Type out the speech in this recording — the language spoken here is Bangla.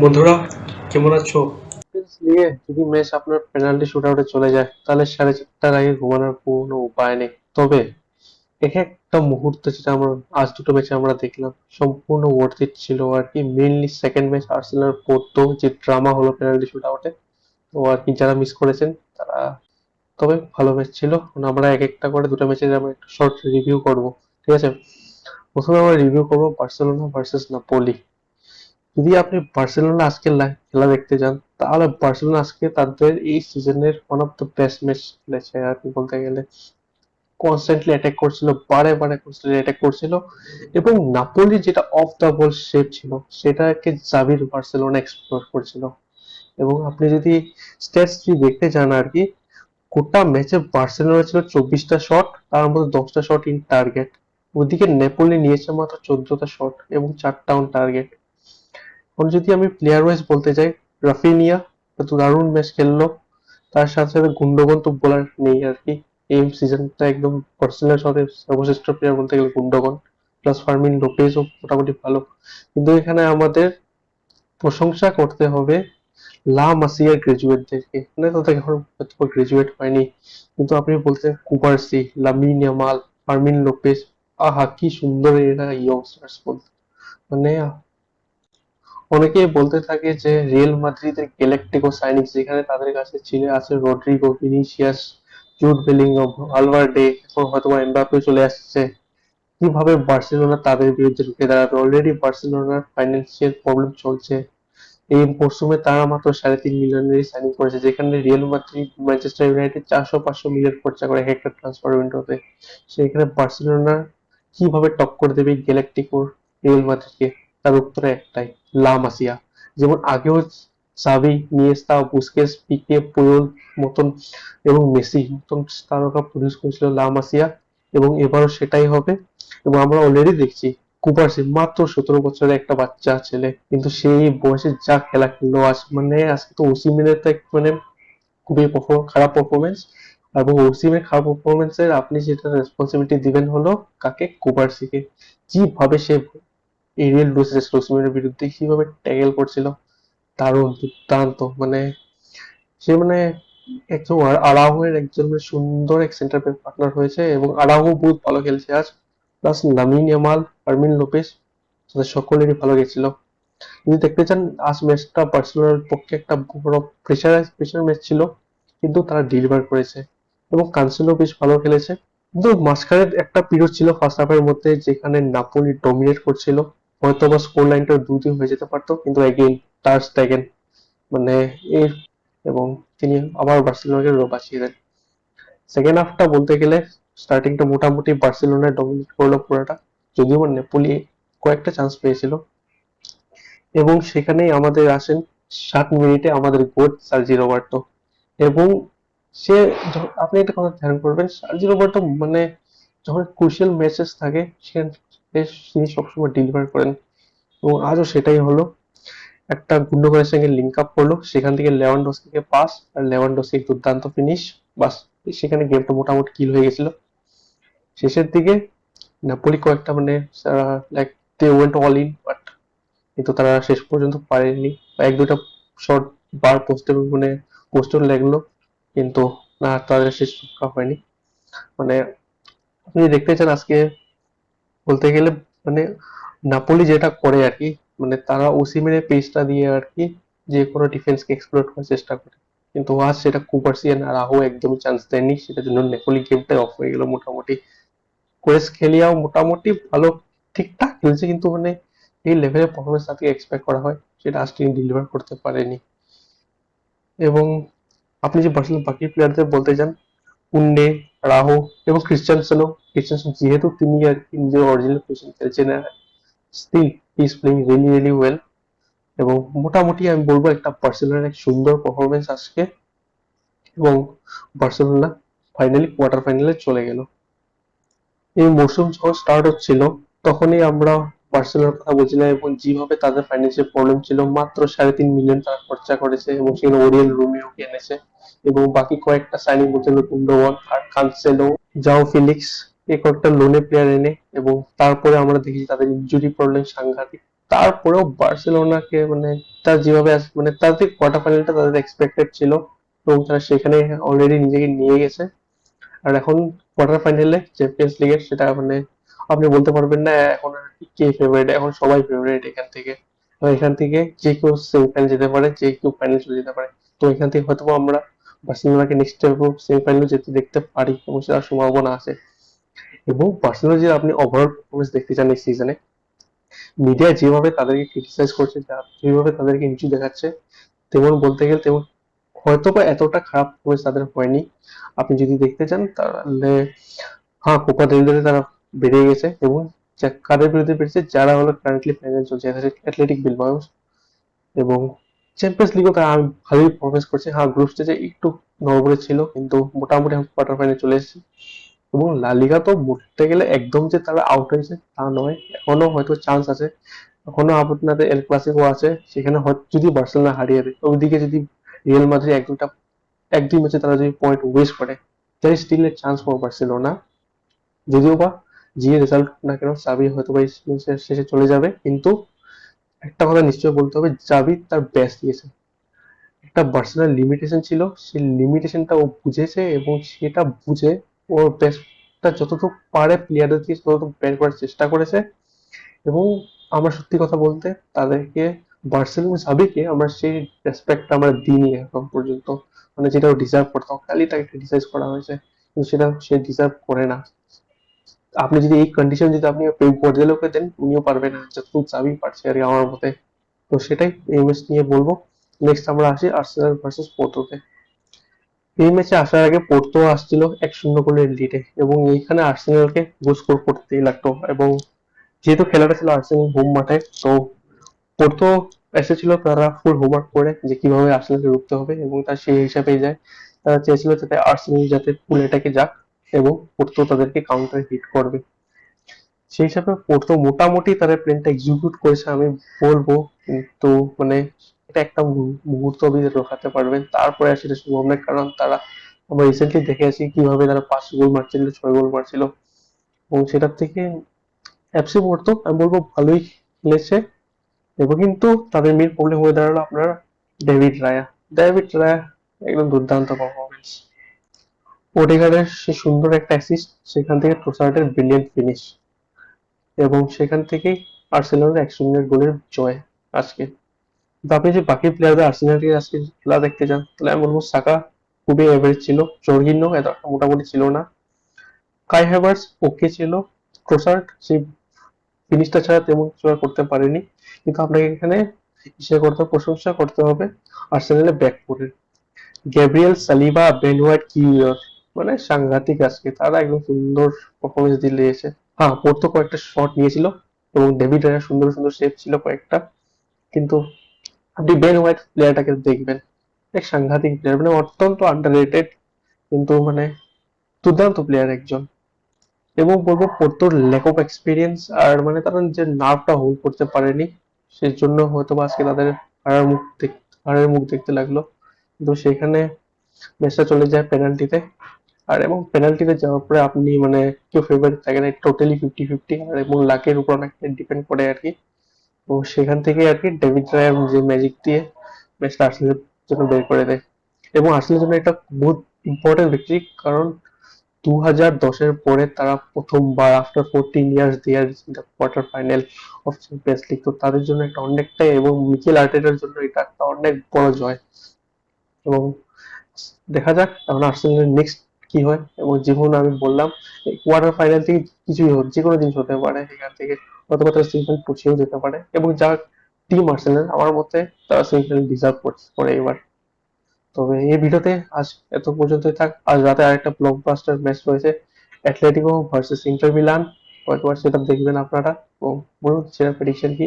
বন্ধুরা, কেমন আছো? নিয়ে যদি ম্যাচ আপনার পেনাল্টি শুট আউটে চলে যায়, তাহলে সাড়ে চারটার আগে ঘুমানোর কোনো উপায় নেই। তবে এক একটা মুহূর্ত যেটা আমরা, আজ দুটো ম্যাচে আমরা দেখলাম, সম্পূর্ণ ওয়ার্থ ইট ছিল আর কি। মেইনলি সেকেন্ড ম্যাচ আর্সেনাল পড়তো, যে ড্রামা হলো পেনাল্টি শুট আউটে তো আর কি, যারা মিস করেছেন, তারা তবে ভালো ম্যাচ ছিল। আমরা এক একটা করে দুটো ম্যাচের আমরা একটা শর্ট রিভিউ করব। ঠিক আছে? প্রথমে আমরা রিভিউ করব বার্সেলোনা ভার্সেস নাপোলি যদি আপনি বার্সেলোনা আজকে লা- খেলা দেখতে যান, তাহলে বার্সেলোনা আজকে তাদের এই সিজনের one of the best match খেলেছে। আর কি বলতে গেলে কনস্ট্যান্টলি অ্যাটাক করছিল, বারে বারে কনস্ট্যান্টলি অ্যাটাক করছিল। এবং নাপোলি যেটা অফ দ্য বল শেপ ছিল, সেটাকে জাভির বার্সেলোনা এক্সপ্লোর করছিল। এবং আপনি যদি স্ট্যাটস দেখতে চান আর কি, গোটা ম্যাচে বার্সেলোনা ছিল চব্বিশটা শট তার মধ্যে দশটা শট ইন টার্গেট ওদিকে নেপোলি নিয়েছে মাত্র চোদ্দটা শট এবং চারটা অন টার্গেট যদি আমি প্লেয়ার ওয়াইজ বলতে চাই রাফিনিয়া তো দারুণ ম্যাচ খেললো। তার সাথে সাথে গুন্ডগন তো বলার নেই আর কি। এই সিজনটা একদম পার্সোনাল সাথে সর্বশ্রেষ্ঠ প্লেয়ার বলতে গেলে গুন্ডগন প্লাস ফার্মিন লোপেজও মোটামুটি ভালো। কিন্তু এখানে আমাদের প্রশংসা করতে হবে লা মাসিয়ার গ্রাজুয়েটদেরকে মানে তো তাকে এখন হয়তো গ্রাজুয়েট হয়নি। কিন্তু আপনি বলতেন Cubarsi Lamine Yamal Fermin Lopez আহা, কি সুন্দর এরা ইয়ংস্টার্স বলতে। মানে অনেকেই বলতে থাকে যে রিয়েল মাদ্রিদের গ্যালাক্টিকো সাইনিং যেখানে তাদের কাছে ছিল আছে Rodrygo, Vinicius Jude Bellingham, Valverde, এখন হয়তো এমবাপে চলে আসছে। কীভাবে বার্সেলোনা তাদের বিরুদ্ধে রুখে দাঁড়াবে? অলরেডি বার্সেলোনার ফাইন্যান্সিয়াল প্রবলেম চলছে। এই মরশুমে তারা মাত্র সাড়ে তিন মিলিয়নের সাইনিং করেছে, যেখানে রিয়েল মাদ্রিদ ম্যানচেস্টার ইউনাইটেড চারশো পাঁচশো মিলিয়ন খরচা করে একটা ট্রান্সফার উইন্ডোতে সেখানে বার্সেলোনা কীভাবে টক্কর দেবে গ্যালাক্টিকোর রিয়েল মাদ্রিদকে? তার উত্তরে একটাই, লা মাসিয়া। যেমন আগেও সাবি, নিয়েস্তা, বুস্কেস, পিকে, পুয়োল মতন এবং মেসি মতন তারকা প্রডিউস করেছিল লা মাসিয়া এবং এবারও সেটাই হবে। এবং আমরা অলরেডি দেখছি কুপারসি মাত্র সতেরো বছরের একটা বাচ্চা ছেলে, কিন্তু সেই বয়সে যা খেলা খেললো, আজ মানে আজকে তো ওসিমিনের তো মানে খুবই খারাপ পারফরমেন্স এবং ওসিমের খারাপ পারফরমেন্সের আপনি যেটা রেসপন্সিবিলিটি দিবেন হলো কাকে? কুপারসিকে কীভাবে সে এরিয়াল ডোসেস ওসিমের বিরুদ্ধে কীভাবে ট্যাগেল করছিল, দারুণ, দুর্দান্ত মানে সে মানে একজন আরাহুয়ের একজন মানে সুন্দর এক সেন্টার ব্যাক পার্টনার হয়েছে এবং আরাহু বহুত ভালো খেলছে আজ। Plus Lamine Yamal Fermin Lopez তাদের সকলেরই ভালো গেছিল। যদি দেখতে চান, আজ ম্যাচটা বার্সেলোনার পক্ষে একটা বড় প্রেশার প্রেশার ম্যাচ ছিল, কিন্তু তারা ডেলিভার করেছে এবং কানসেলো বেশ ভালো খেলেছে। কিন্তু মাঝখানে একটা পিরিয়ড ছিল ফার্স্ট হাফের মধ্যে যেখানে নাপোলি ডমিনেট করছিল। হয়তো বা স্কোর লাইনটা দু তিন হয়ে যেতে পারতো, কিন্তু এগেইন টার স্ট্যাগেন মানে এর এবং তিনি আবার বার্সেলোনাকে বাঁচিয়ে দেন। সেকেন্ড হাফটা বলতে গেলে স্টার্টিংটা মোটামুটি বার্সেলোনায় ডমিনেট করল পুরোটা, যদিও বা নেপোলি কয়েকটা চান্স পেয়েছিল। এবং সেখানেই আমাদের আসেন সাত মিনিটে আমাদের গোট সার্জি রোবার্টো এবং সে আপনি একটা কথা ধ্যান করবেন সার্জি রোবার্টো মানে যখন ক্রুশিয়াল ম্যাচেস থাকে সেখানে তিনি সবসময় ডেলিভার করেন। এবং আজও সেটাই হলো। একটা গুন্ডগরের সঙ্গে লিঙ্ক আপ করল সেখান থেকে লেভানডস্কিকে পাস আর লেভানডস্কি দুর্দান্ত ফিনিশ বাস, সেখানে গেমটা মোটামুটি কিল হয়ে গেছিল। শেষের দিকে নাপোলি কয়েকটা মানে like they went all in but কিন্তু তারা শেষ পর্যন্ত পারেনি। এক, দুটা শট বার পোস্টে মানে পোস্টর লাগল। কিন্তু না, তাদের শেষ রক্ষা হয়নি। মানে আপনি দেখতে চান আজকে বলতে গেলে মানে নাপোলি যেটা করে আর কি মানে তারা ওসিমেনের পেজটা দিয়ে আর কি যে কোনো ডিফেন্সকে এক্সপ্লোর করার চেষ্টা করে। কিন্তু আজ সেটা কুপারসিয়ান আর আহো একদমই চান্স দেয়নি সেটার জন্য নেপোলি গেমটাই অফ হয়ে গেল মোটামুটি। কোয়েস খেলিয়াও মোটামুটি ভালো, ঠিকঠাক খেলছে কিন্তু মানে এই লেভেলের পারফরমেন্স তাকে এক্সপেক্ট করা হয়, সেটা আজ তিনি ডেলিভার করতে পারেনি। এবং আপনি যে বার্সেলোনা বাকি প্লেয়ারদের বলতে চান উন্ডে রাহু এবং ক্রিশ্চিয়ানসেনও ক্রিশ্চিয়ানসেন যেহেতু তিনি নিজের অরিজিনাল পজিশন খেলছেন still is playing really really well এবং মোটামুটি আমি বলব একটা বার্সেলোনার এক সুন্দর পারফরমেন্স আজকে এবং বার্সেলোনা ফাইনালি কোয়ার্টার ফাইনালে চলে গেল। এই মৌসুম যখন স্টার্ট হচ্ছিল, তখনই আমরা বার্সেলোনার কথা বলছিলাম এবং যেভাবে তাদের ফাইন্যান্সিয়াল প্রবলেম ছিল, মাত্র সাড়ে তিন মিলিয়ন তারা খরচা করেছে এবং সেখানে ওরিয়েল রোমিওকে এনেছে এবং বাকি কয়েকটা সাইনিং হলো কুন্ডোয়ান আর কানসেলো জাও ফিলিক্স এই কয়েকটা লোনে প্লেয়ার এনে এবং তারপরে আমরা দেখি তাদের ইনজুরি প্রবলেম সাংঘাতিক। তারপরেও বার্সেলোনাকে মানে তার যেভাবে মানে তাদের কোয়ার্টার ফাইনালটা তাদের এক্সপেক্টেড ছিল এবং তারা সেখানে অলরেডি নিজেকে নিয়ে গেছে। আর এখন কোয়ার্টার ফাইনালে চ্যাম্পিয়ন্স লিগের সেটা মানে আপনি বলতে পারবেন না, এখন কে ফেভারিট এখন সবাই ফেভারিট এখান থেকে। এখান থেকে যে কেউ সেমিফাইনাল যেতে পারে, যে কেউ ফাইনাল চলে যেতে পারে। তো এখান থেকে হয়তো আমরা বার্সেলোনাকে নেক্সট সেমিফাইনালে যেতে দেখতে পারি, এবং সেটার সম্ভাবনা আছে। এবং পার্সোনালি যে আপনি ওভারঅল পারফরমেন্স দেখতে চান এই সিজনে মিডিয়া যেভাবে তাদেরকে ক্রিটিসাইজ করছে যেভাবে তাদেরকে নিচু দেখাচ্ছে, তেমন বলতে গেলে তেমন হয়তো বা এতটা খারাপ পারফরমেন্স তাদের হয়নি। আপনি যদি দেখতে চান, তাহলে হ্যাঁ কোপা দেল রেতে তারা বেরিয়ে গেছে এবং কাদের বিরুদ্ধে বেরিয়েছে, যারা হলো কারেন্টলি ফাইনাল চলছে অ্যাথলেটিক বিলবাও এবং চ্যাম্পিয়ন্স লিগও তারা ভালোই পারফরমেন্স করছে। হ্যাঁ গ্রুপ স্টেজে একটু নড়বড়ে ছিল, কিন্তু মোটামুটি কোয়ার্টার ফাইনালে চলে এসেছে। এবং লা লিগা তো বলতে গেলে একদম যে তারা আউট হয়েছে, তা নয়। এখনও হয়তো চান্স আছে। এখনও আপনাদের এল ক্লাসিকো আছে, সেখানে যদি বার্সেলোনা হারিয়ে দেয়, ওইদিকে যদি রিয়েল মাদ্রিদ এক দুটা এক দুই ম্যাচে তারা যদি পয়েন্ট ওয়েস্ট করে তাই স্টিল এর চান্স ফর বার্সেলোনা যদিও বা যে রেজাল্ট না কেন চাবি হয়তো বা শেষে চলে যাবে। কিন্তু একটা কথা নিশ্চয় বলতে হবে, চাবি তার বেস্ট দিয়েছে। একটা বার্সেলোনার লিমিটেশন ছিল, সেই লিমিটেশনটা ও বুঝেছে এবং সেটা বুঝে ওর বেস্টটা যতটুকু পারে প্লেয়ারদের দিয়ে ততটুকু বের করার চেষ্টা করেছে। এবং আমরা সত্যি কথা বলতে তাদেরকে বার্সেলোনা সাবিকে আমরা সেই রেসপেক্টটা আমরা দিইনি এখন পর্যন্ত। মানে যেটা ও ডিজার্ভ করতাম খালি তাকে ক্রিটিসাইজ করা হয়েছে। কিন্তু সেটা সে ডিজার্ভ করে না। আপনি যদি এই কন্ডিশন যদি আপনি পেপ গর্দিওলাকে দেন, উনিও পারবে না। যতটুকু চাবি পারছে আর আমার মতে। তো সেটাই এই ম্যাচ নিয়ে বলব। নেক্সট আমরা আসি আর্সেনাল ভার্সেস পোর্টোতে এই ম্যাচে আসার আগে পোর্তো আসছিল এক শূন্য গোলের লিডে এবং এইখানে আর্সেনালকে গোল স্কোর করতেই লাগতো এবং যেহেতু খেলাটা ছিল আর্সেনাল হোম মাঠে, তো পোর্তো এসেছিল তারা ফুল হোমওয়ার্ক করে যে কীভাবে আর্সেনালকে রুখতে হবে এবং তার সেই হিসাবেই যায়। তারা চেয়েছিল যাতে আর্সেনাল যাতে ফুল এটাকে যাক। এবং পোর্তো তাদেরকে কাউন্টার হিট করবে। সেই হিসাবে পোর্তো মোটামুটি তাদের প্ল্যানটা এক্সিকিউট করেছে, আমি বলব। কিন্তু মানে এটা একটা মুহূর্ত অবধি রোখাতে পারবেন তারপরে আর সেটা সম্ভব কারণ তারা, আমরা রিসেন্টলি দেখে আছি কীভাবে তারা পাঁচ গোল মারছিল, ছয় গোল মারছিল। এবং সেটার থেকে এফসি পড়তো আমি বলব ভালোই খেলেছে। এবং কিন্তু তাদের মেন প্রবলেম হয়ে দাঁড়াল আপনার ডেভিড রায়া ডেভিড রায়া একদম দুর্দান্ত পারফরমেন্স ওডিগার্ডের সে সুন্দর একটা অ্যাসিস্ট সেখান থেকে ট্রোসার্ডের ব্রিলিয়েন্ট ফিনিশ এবং সেখান থেকেই আর্সেনালের এক শূন্যের গোলের জয় আজকে। তো আপনি যে বাকি প্লেয়ারদের আর্সেনালকে আজকে খেলা দেখতে চান, তাহলে আমি বলব সাকা খুবই এভারেজ ছিল জর্গিনো এত মোটামুটি ছিল না। কাই হ্যাভার্স ওকে ছিল ট্রোসার্ড সেই ফিনিশটা ছাড়া তেমন কিছু আর করতে পারেনি। কিন্তু আপনাকে এখানে ইসে করতে প্রশংসা করতে হবে আর্সেনালের ব্যাকফুটের Gabriel Saliba Ben White Kiwior মানে সাংঘাতিক আজকে। তারা একদম সুন্দর পারফরমেন্স এসে। হ্যাঁ পোর্তো কয়েকটা শট নিয়েছিল এবং ডেভিড রায়ার সুন্দর সুন্দর সেভ ছিল কয়েকটা। কিন্তু আপনি বেন হোয়াইট প্লেয়ারটাকে দেখবেন, এক সাংঘাতিক প্লেয়ার মানে অত্যন্ত আন্ডার কিন্তু মানে দুর্দান্ত প্লেয়ার একজন। এবং বলব পোর্তোর ল্যাক অফ এক্সপিরিয়েন্স আর মানে তারা যে নার্ভটা হোল্ড করতে পারেনি। সেই জন্য হয়তো বা আজকে তাদের হারার মুখ হারের মুখ দেখতে লাগল। কিন্তু সেখানে ম্যাচটা চলে যায় পেনাল্টিতে আর এবং পেনাল্টিতে যাওয়ার পরে আপনি মানে কেউ ফেভারিট থাকে না টোটালি ফিফটি ফিফটি আর এবং লাকের উপর অনেকটা ডিপেন্ড করে আর কি। তো সেখান থেকে আর কি ডেভিড রায়ের যে ম্যাজিক দিয়ে ম্যাচটা আর্সেনালের জন্য বের করে দেয়। এবং আর্সেনালের জন্য এটা বহুত ইম্পর্টেন্ট ভিক্টরি কারণ দু হাজার দশের পরে তারা প্রথমবার after fourteen years there the quarter final of Champions League তো তাদের জন্য একটা অনেকটাই এবং মিকেল আর্টেটার জন্য এটা একটা অনেক বড় জয়। এবং দেখা যাক, এখন আর্সেনালের নেক্সট কি হয়? এবং যেমন আমি বললাম কোয়ার্টার ফাইনাল থেকে কিছুই হোক যে কোনো জিনিস হতে পারে এখান থেকে অথবা তারা সেমিফাইনাল পৌঁছেও যেতে পারে। এবং যা টিম আর্সেনাল আমার মতে তারা সেমিফাইনাল ডিজার্ভ করে এবার। তবে এই ভিডিওতে আজ এত পর্যন্তই থাক। আজ রাতে আরেকটা ব্লকবাস্টার ম্যাচ রয়েছে অ্যাথলেটিকো ভার্সেস ইন্টার মিলান হয়তো সেটা দেখবেন আপনারা। এবং বলুন সেটা প্রেডিকশন কি?